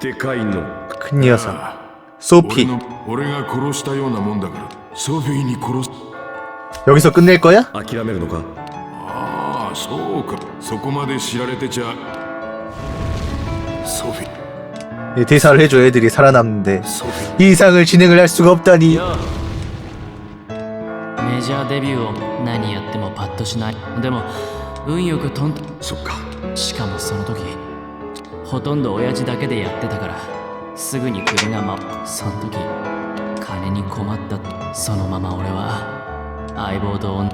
でかいの 큰 녀석 俺 소피 の俺が殺したようなもんだからソフィーに殺す 여기서 끝낼 거야? 諦めるのかああそうかそこまで知られてちゃソフィ 이 대사를 해줘 애들이 살아남는데 ソフィ 이 이상을 진행을 할 수가 없다니 メジャーデビューを何やってもパッとしないでも運よくトンそっかしかもその時 ほとんど親父だけでやってたからすぐに首がまその時金に困ったそのまま俺は相棒と音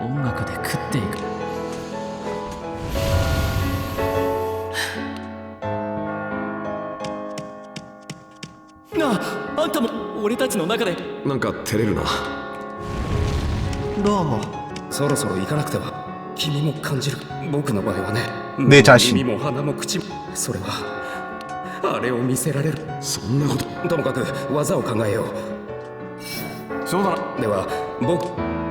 音楽で食っていく。ああんたも俺たちの中で。なんか照れるな。どうもそろそろ行かなくては君も感じる僕の場合はね 내 자신 耳も鼻も口もそれはあれを見せられるそんなことともかく技を考えようそうだなでは僕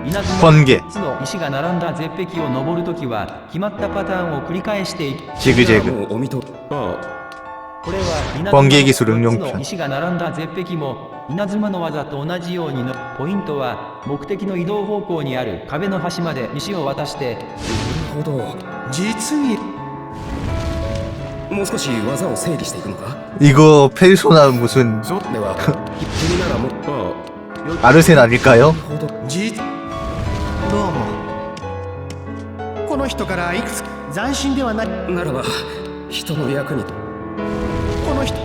稲妻 번개 3つの石が並んだ絶壁を登るときは決まったパターンを繰り返していく 지그재그 もうお見とあこれは稲 번개 기술 4 응용 つの石が並んだ絶壁も稲妻の技と同じようにのポイントは目的の移動方向にある壁の端まで石を渡してなるほど実にもう少し技を整理していくのか 이거 페르소나 무슨 そうでは君ならもうあ 아르센 아닐까요? ほどじどうもこの人からいくつ斬新ではないならば人の役に この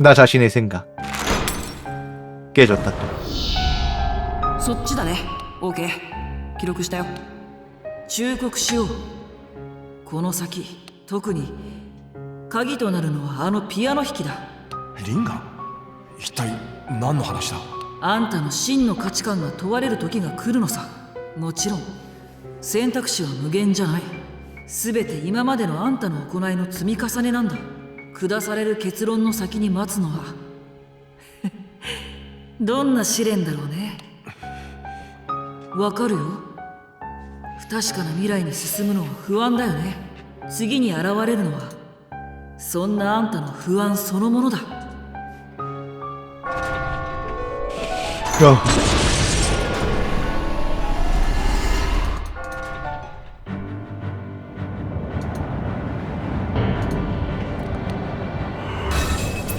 나 자신의 생각 깨졌다 또 そっちだね OK 記録したよ忠告しようこの先特に鍵となるのはあのピアノ弾きだリンガ一体何の話だあんたの真の価値観が問われる時が来るのさもちろん選択肢は無限じゃない全て今までのあんたの行いの積み重ねなんだ 下される結論の先に待つのは どんな試練だろうね。わかるよ。不確かな未来に進むのは不安だよね。次に現れるのはそんなあんたの不安そのものだ.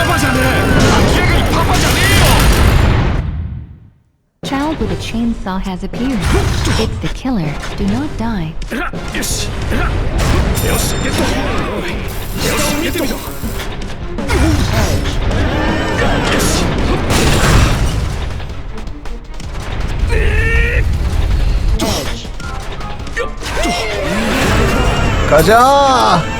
パパじゃねえ明らかにパパじゃね Child with a chainsaw has appeared. It's the killer. Do not die. えよよしよしゲットよしゲットよし 가자!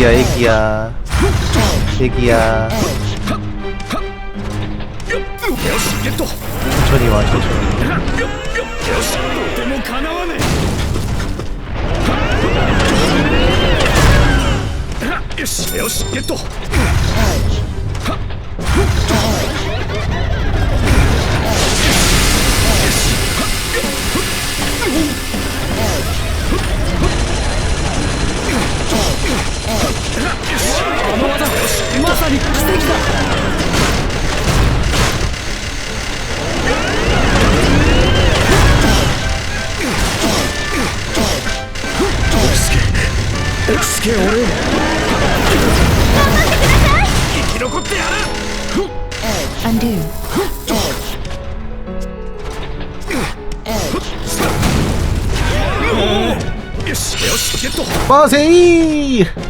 애기야 애기야. 애기야. 천천히 와 천천히. 아, 또 この技まさに奇跡だけ俺頑張ってください生き残ってやるよしゲットバーセイ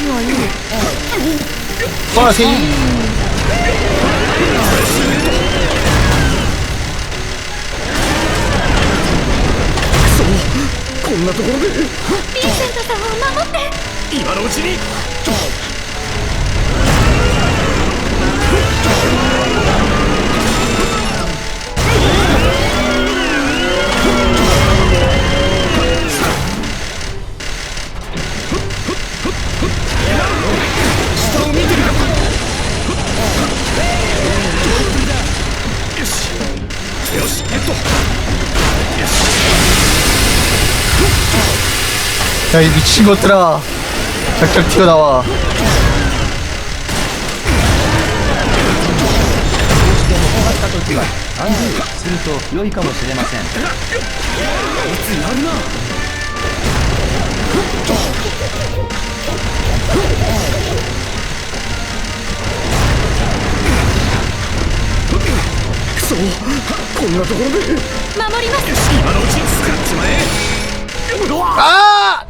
強いほらせいこんなところで。ヴィンセントさんを守って。今のうちに。 야, 이 미친 것들 아. 작작 튀어나 와. 아!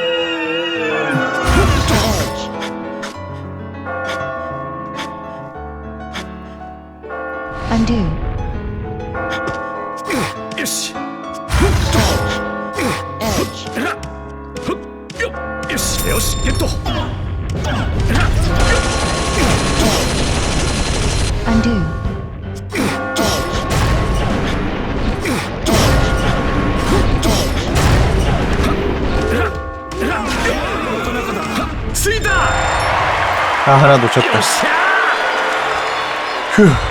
수 있겠도. Undo. 아 하나 놓쳤다 휴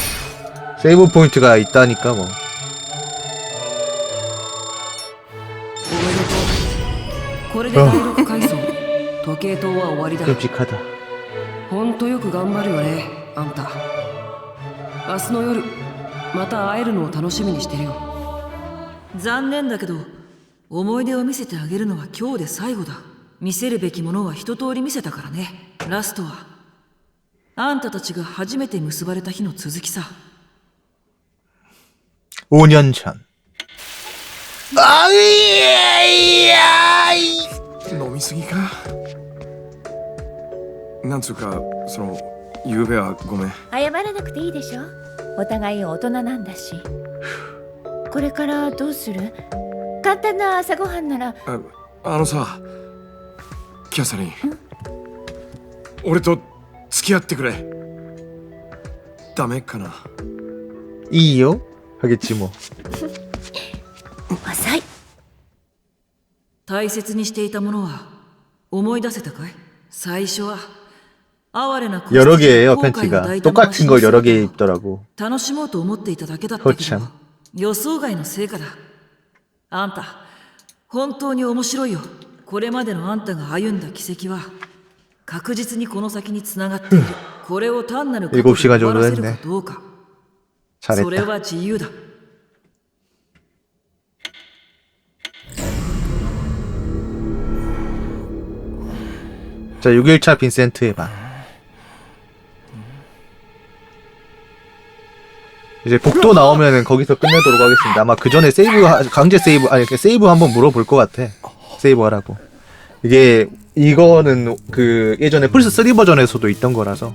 セーブポイントが痛いかも。これで第6階時計塔は終わりだほんとよく頑張るよねあんた明日の夜また会えるのを楽しみにしてるよ残念だけど思い出を見せてあげるのは今日で最後だ見せるべきものは一通り見せたからねラストはあんたたちが初めて結ばれた日の続きさ5년 전. 飲みすぎかなんつうかその昨べはごめん謝らなくていいでしょお互い大人なんだしこれからどうする簡単な朝ごはんならああのさキャサリン俺と付き合ってくれダメかな 이요? 하겠지 뭐. 浅い大切にしていたものは思い出せたかい最初は哀れな 여러 개예요, 後悔を 팬티가. 抱いたまま 똑같은 걸 여러 개 死の姿を 입더라고. 楽しもうと思っていただけだったけど 허참. 予想外の成果だあんた本当に面白いよこれまでのあんたが歩んだ軌跡は確実にこの先につながっているこれを単なる過去で 일곱 시간 終わらせる 정도 か 했네 どうかそれ 잘했다. は自由だ 자, 6일차 빈센트의 방. 이제 복도 나오면은 거기서 끝내도록 하겠습니다. 아마 그 전에 세이브, 하- 강제 세이브, 아니, 그 세이브 한번 물어볼 것 같아. 세이브 하라고. 이게, 이거는 그 예전에 플스3 버전에서도 있던 거라서.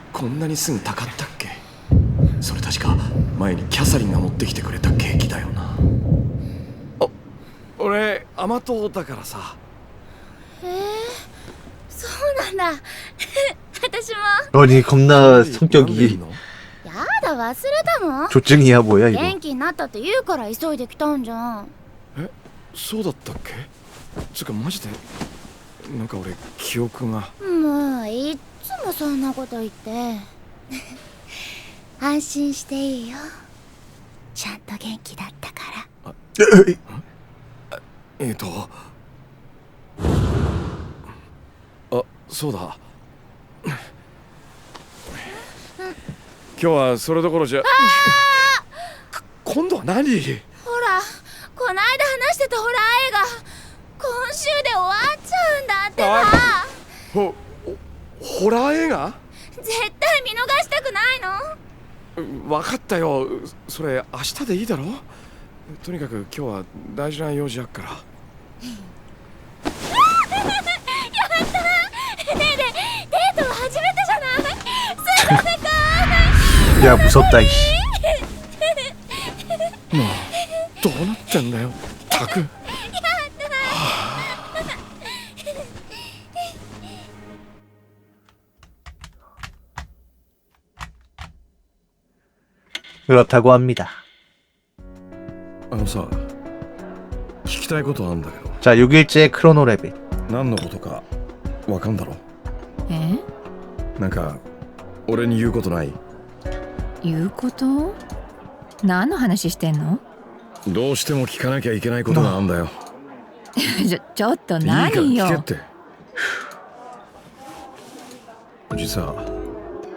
こんなにすぐたかったっけそれ確か前にキャサリンが持ってきてくれたケーキだよなあ俺甘党だからさへえそうなんだ私も 아니 겁나 なんでいい 성격이 のやだ忘れたの 조증이야 뭐야 이거 元気になったって言うから急いで来たんじゃんそうだったっけつうかマジでなんか俺記憶がもう ういっつもそんなこと言って。安心していいよ。ちゃんと元気だったから。えっ、ー、と。あそうだ。今日はそれどころじゃ。か今度は何？ほらこないだ話してたホラー映画今週で終わっちゃうんだってば。ほホラー映画？絶対見逃したくないの？分かったよ。それ明日でいいだろ？とにかく今日は大事な用事やっから。やったねえねえデートは初めてじゃない？すごいかいや無そったいしもうどうなってんだよ。たく。 그렇다고 합니다 あのさ聞きたいことあんだけど 자 6일째 크로노 레빗 何のことかわかんだろえなんか俺に言うことない言うこと何の話してんのどうしても聞かなきゃいけないことがあんだよちょちょっといいから何よ聞けって実は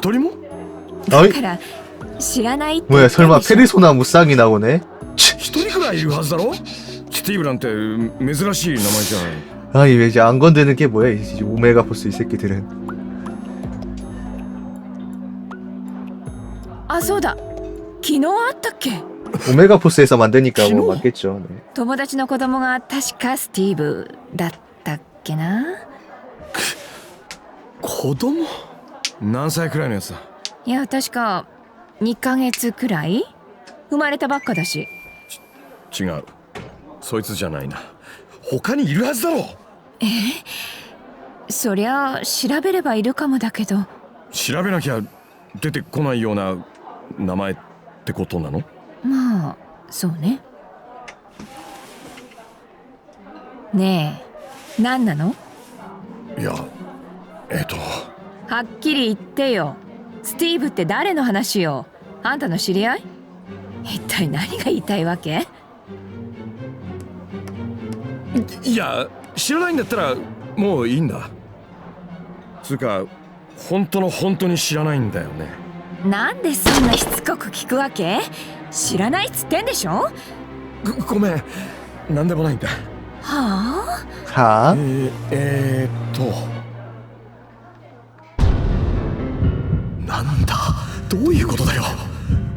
一人も 어이? だから知らないって 뭐야 言ったで 설마 しょ 페르소나 무쌍이 나오네? 一人くらいいるはずだろスティーブなんて珍しい名前じゃない 아니 왜 이제 안 건드는 게 뭐야 이 오메가 포스 이 새끼들은 あそうだ昨日あったっけ 오메가 포스에서 만드니까 뭐 신호? 맞겠죠 네. 友達の子供が確かスティーブだったっけな子供 何歳くらいのやつだ？いや確か2ヶ月くらい？生まれたばっかだし。違う。そいつじゃないな。他にいるはずだろ！そりゃ調べればいるかもだけど。調べなきゃ出てこないような名前ってことなの？まあそうね。ねえ何なの？いやえっ、とはっきり言ってよ。スティーブって誰の話よ？あんたの知り合い？一体何が言いたいわけ？いや知らないんだったらもういいんだ。つうか本当の本当に知らないんだよね。なんでそんなしつこく聞くわけ？知らないっつってんでしょ？はごごめん。何でもないんだ。あ？하えー、えー、っとどういうことだよ？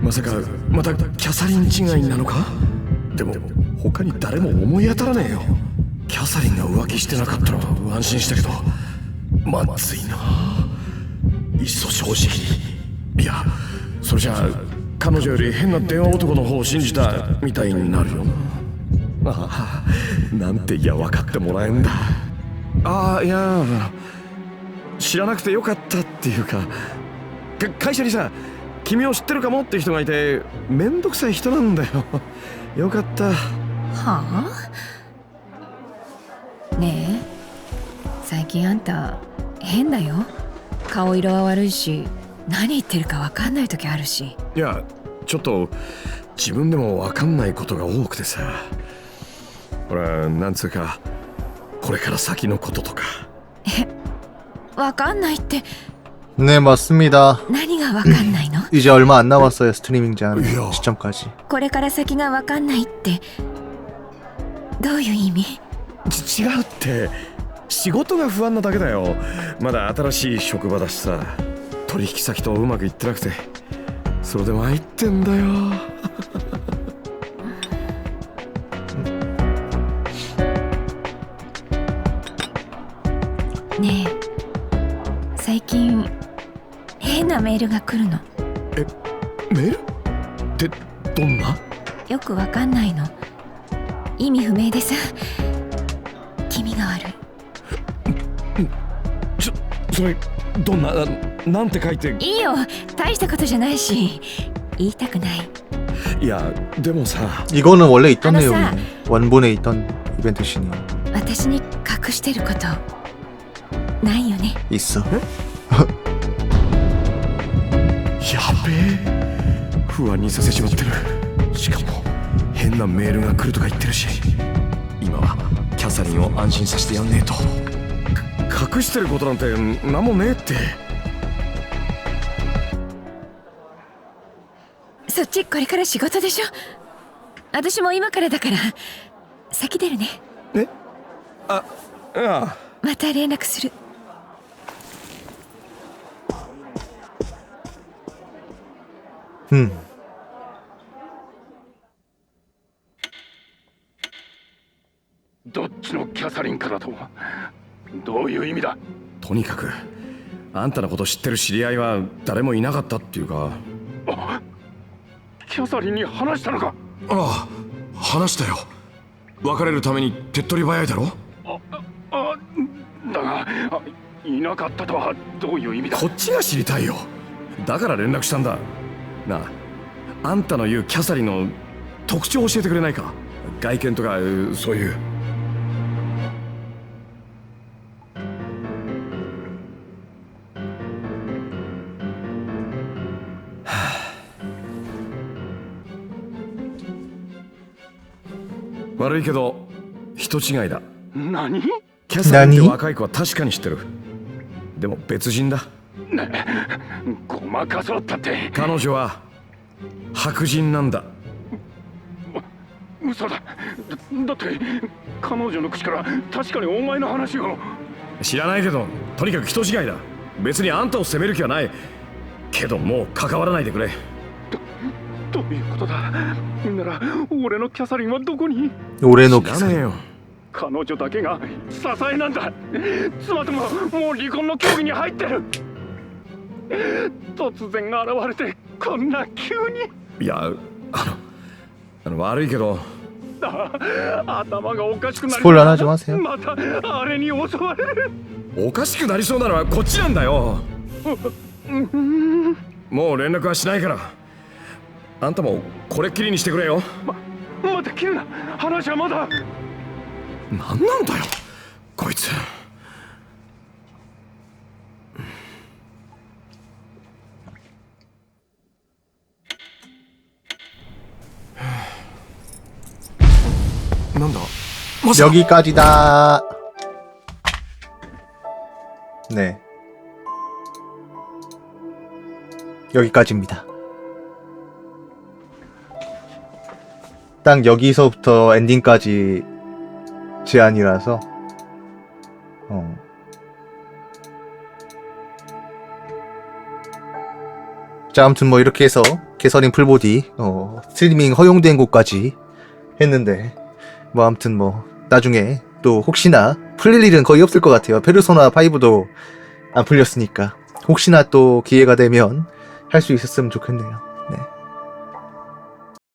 まさかまたキャサリン違いなのか？でも他に誰も思い当たらねえよ。キャサリンが浮気してなかったら安心したけどまずいな。いっそ正直に。いやそれじゃあ彼女より変な電話男の方を信じたみたいになるよな。ああなんていや分かってもらえんだ。ああいや知らなくてよかったっていうかか会社にさ君を知ってるかもって人がいてめんどくさい人なんだよ。よかった。はあ？ねえ。最近あんた変だよ。顔色は悪いし何言ってるか分かんない時あるし。いやちょっと自分でも分かんないことが多くてさ。ほらなんつうかこれから先のこととか。分かんないって 네 맞습니다 何が分かんないの 이제 얼마 안 남았어요 스트리밍 제한 이야. 시점까지 これから先が分かんないってどういう意味ち違うって仕事が不安なだけだよまだ新しい職場だしさ取引先とうまくいってなくてそれで参ってんだよ ルが来るのメールってどんなよく分かんないの意味不明でさ気味が悪いちょそれどんなあなんて書いていいよ大したことじゃないし言いたくないいやでもさ 이거는 원래 있던 알았어. 내용이네 원본에 있던 이벤트 신이야 私に隠してることないよね 있어 やべえ。不安にさせちまってる。しかも変なメールが来るとか言ってるし。今はキャサリンを安心させてやんねえと。か隠してることなんて何もねえって。そっちこれから仕事でしょ。私も今からだから。先出るね。ああ。また連絡する 음どっちのキャサリンかだとどういう意味だ？とにかくあんたのこと知ってる知り合いは誰もいなかったっていうか。キャサリンに話したのか？ああ話したよ。別れるために手っ取り早いだろ？あだがいなかったとはどういう意味だ？こっちが知りたいよ。だから連絡したんだなああんたの言うキャサリンの特徴を教えてくれないか？外見とかうそういう。悪いけど人違いだ。何？キャサリンって何？若い子は確かに知ってる。でも別人だごまかそうったって。彼女は白人なんだ。嘘だ。だだって彼女の口から確かにお前の話を。知らないけどとにかく人違いだ。別にあんたを責める気はない。けどもう関わらないでくれ。どういうことだ。なら俺のキャサリンはどこに。俺の知らねえよ。彼女だけが支えなんだ。妻とももう離婚の協議に入ってる突然現れてこんな急に。いやあの悪いけど。頭がおかしくなりまたあれに襲われる。おかしくなりそうなのはこっちなんだよ。もう連絡はしないから。あんたもこれっきりにしてくれよ。ままた切るな話はまだ。何なんだよこいつ。 어서. 여기까지다. 네. 여기까지입니다. 딱 여기서부터 엔딩까지 제한이라서 어. 자 아무튼 뭐 이렇게 해서 개설인 풀보디 어, 스트리밍 허용된 곳까지 했는데 뭐 아무튼 뭐 나중에 또 혹시나 풀릴 일은 거의 없을 것 같아요. 페르소나 5도 안 풀렸으니까 혹시나 또 기회가 되면 할 수 있었으면 좋겠네요.